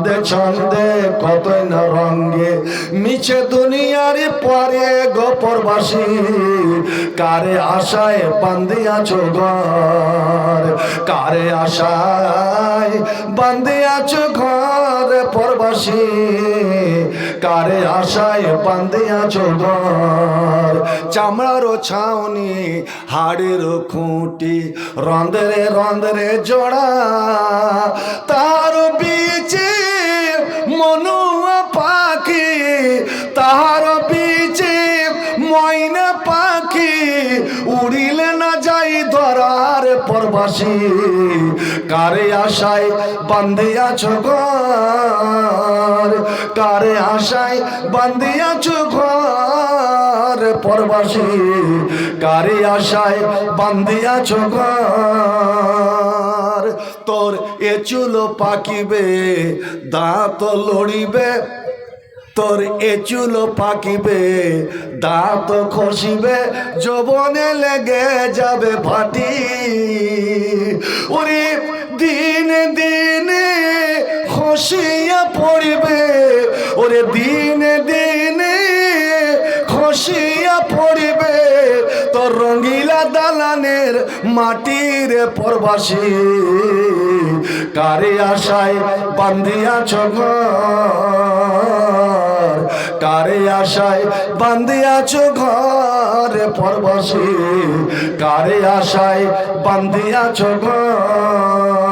ছন্দে ছন্দে, কতই না রঙ্গে মিছে দুনিয়ার পরে গোপরবাসী কারে আশায় বান্দিয়াছ ঘর? কারে আশায় বান্দিয়াছ ঘর পরবাসী? কারে আশায় বান্দিয়াছ ঘর? চামড়ার ছাউনি, হাড়ের খুঁটি, রন্ধরে রন্ধরে জোড়া। তার পাখি উড়িলে না যাই ধরার পরবাসী। কারে আশায় বান্ধিয়াছ ঘর? কারে আশায় বান্ধিয়াছ ঘর পরবাসী? কারে আশায় বান্ধিয়াছ ঘর? তোর এ চুলো পাকিবে, দাঁত লড়িবে তোর এ চুলো পাকিবে, দাঁত খসিবে, যৌবনে লেগে যাবে ফাটি ওরে দিনে দিনে খসিয়া পড়িবে, ওরে দিনে দিনে খসিয়া পড়িবে, তোর রঙ্গিলা দালানের মাটির পরবাসী। কারে আশায় বান্ধিয়াছ ঘর কারে আশায় বান্ধিয়াছ ঘর পরবাসী। কারে আশায় বান্ধিয়াছ ঘর?